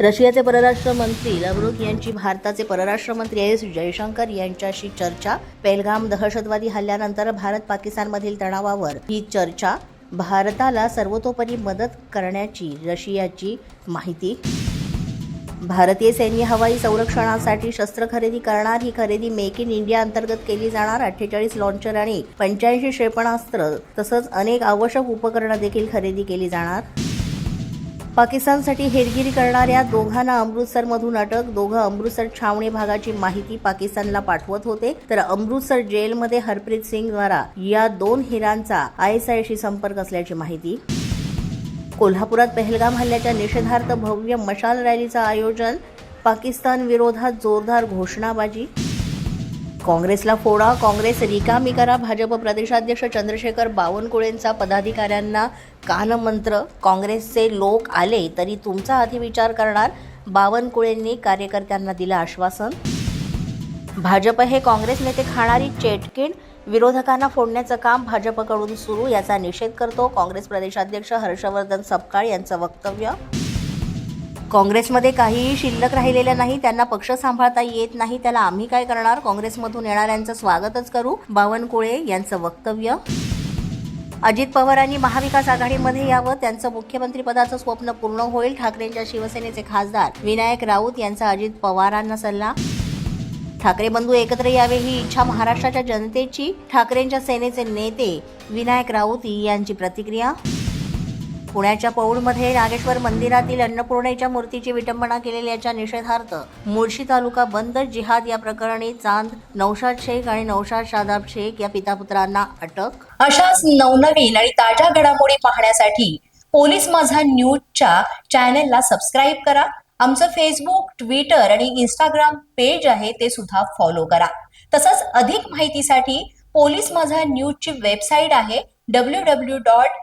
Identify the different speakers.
Speaker 1: रशियाचे परराष्ट्र मंत्री लवरुक यांची भारताचे परराष्ट्र मंत्री एस जयशंकर यांच्याशी चर्चा. पेलगाम दहशतवादी हल्ल्यानंतर भारत पाकिस्तानमधील तणावावर ही चर्चा. भारताला सर्वतोपरी मदत करण्याची रशियाची माहिती. भारतीय सैन्य हवाई संरक्षणासाठी शस्त्र खरेदी करणार ही खरेदी मेक इन इंडिया अंतर्गत केली जाणार. अठ्ठेचाळीस लॉन्चर आणि पंच्याऐंशी क्षेपणास्त्र तसंच अनेक आवश्यक उपकरणं देखील खरेदी केली जाणार. पाकिस्तानसाठी हेरगिरी करणाऱ्या दोघांना अमृतसरमधून अटक. दोघं अमृतसर छावणी भागाची माहिती पाकिस्तानला पाठवत होते. तर अमृतसर जेलमध्ये हरप्रीत सिंग द्वारा या दोन हिरांचा आय एस आयशी संपर्क असल्याची माहिती. कोल्हापुरात पहलगाम हल्ल्याच्या निषेधार्थ भव्य मशाल रॅलीचं आयोजन. पाकिस्तान विरोधात जोरदार घोषणाबाजी. काँग्रेसला फोडा. काँग्रेस रिकामी करा. भाजप प्रदेशाध्यक्ष चंद्रशेखर बावनकुळेंचा पदाधिकाऱ्यांना कानमंत्र. काँग्रेसचे लोक आले तरी तुमचा अधिविचार करणार. बावनकुळेंनी कार्यकर्त्यांना दिलं आश्वासन. भाजप हे काँग्रेस नेते खाणारी चेटकीण. विरोधकांना फोडण्याचं काम भाजपकडून सुरू याचा निषेध करतो. काँग्रेस प्रदेशाध्यक्ष हर्षवर्धन सपकाळ यांचं वक्तव्य. काँग्रेसमध्ये काहीही शिल्लक राहिलेलं नाही त्यांना पक्ष सांभाळता येत नाही त्याला आम्ही काय करणार? काँग्रेसमधून येणाऱ्यांचं स्वागतच करू? बावनकुळे यांचं वक्तव्य? अजित पवारांनी महाविकास आघाडीमध्ये यावं त्यांचं मुख्यमंत्रीपदाचं स्वप्न पूर्ण होईल ठाकरेंच्या शिवसेनेचे खासदार विनायक राऊत यांचा अजित पवारांना सल्ला? ठाकरे बंधू एकत्र यावे ही इच्छा महाराष्ट्राच्या जनतेची? ठाकरेंच्या सेनेचे नेते विनायक राऊत यांची प्रतिक्रिया? पुण्याच्या पौडमध्ये नागेश्वर मंदिरातील अन्नपूर्णेच्या मूर्तीची विटंबना केलेल्याच्या निषेधार्थ मुळशी तालुका बंद जिहाद या प्रकरणी चांद नौशाद शेख आणि नौशाद शादाब शेख या पितापुत्रांना अटक.
Speaker 2: अशाच नवनवीन आणि ताज्या घडामोडी पाहण्यासाठी पोलीस माझा न्यूजच्या चॅनेलला सबस्क्राईब करा. आमचं फेसबुक ट्विटर आणि इंस्टाग्राम पेज आहे ते सुद्धा फॉलो करा. तसंच अधिक माहितीसाठी पोलीस माझा न्यूजची वेबसाईट आहे डब्ल्यू डब्ल्यू डॉट